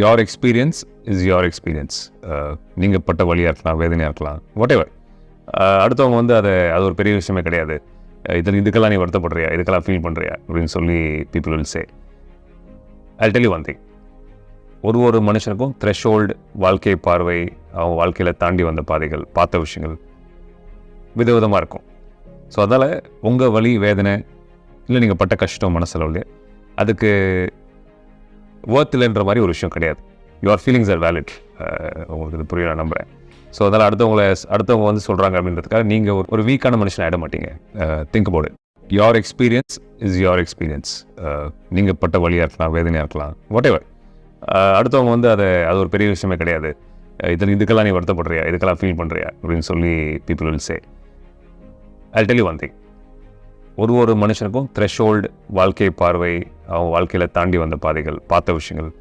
Your experience is your experience நீங்கள் பட்ட வழியாக இருக்கலாம் வேதனையாக இருக்கலாம் வாட் எவர் uh, அடுத்தவங்க வந்து அதை அது ஒரு பெரிய விஷயமே கிடையாது. Uh, இதில் இதுக்கெல்லாம் நீ வருத்தப்படுறியா? இதுக்கெல்லாம் ஃபீல் பண்ணுறியா அப்படின்னு சொல்லி people will say I tell you one thing ஒரு ஒரு மனுஷனுக்கும் த்ரெஷோல்டு வாழ்க்கை பார்வை அவங்க வாழ்க்கையில் தாண்டி வந்த பாதைகள் பார்த்த விஷயங்கள் விதவிதமாக இருக்கும். ஸோ அதனால் உங்கள் வழி வேதனை இல்லை நீங்கள் பட்ட கஷ்டம் மனசளவுல அதுக்கு ஒர்த் இல்லைன்ற மாதிரி ஒரு விஷயம் கிடையாது. யுவர் ஃபீலிங்ஸ் ஆர் வேலிட் உங்களுக்கு இது புரியல நான் நம்புகிறேன் ஸோ அதனால் அடுத்தவங்கள அடுத்தவங்க வந்து சொல்கிறாங்க அப்படின்றதுக்காக நீங்கள் ஒரு ஒரு வீக்கான மனுஷன் ஆகிட மாட்டீங்க. Think about it your experience is your experience நீங்கள் பட்ட வழியாக இருக்கலாம் வேதனையாக இருக்கலாம் வாட் எவர் அடுத்தவங்க வந்து அதை அது ஒரு பெரிய விஷயமே கிடையாது. இதில் இதுக்கெல்லாம் நீ வருத்தப்படுறியா? இதுக்கெல்லாம் ஃபீல் பண்ணுறியா அப்படின்னு சொல்லி people will say I tell you one thing ஒரு ஒரு மனுஷனுக்கும் த்ரெஷோல்டு வாழ்க்கை பார்வை அவங்க வாழ்க்கையில் தாண்டி வந்த பாதைகள் பார்த்த விஷயங்கள்.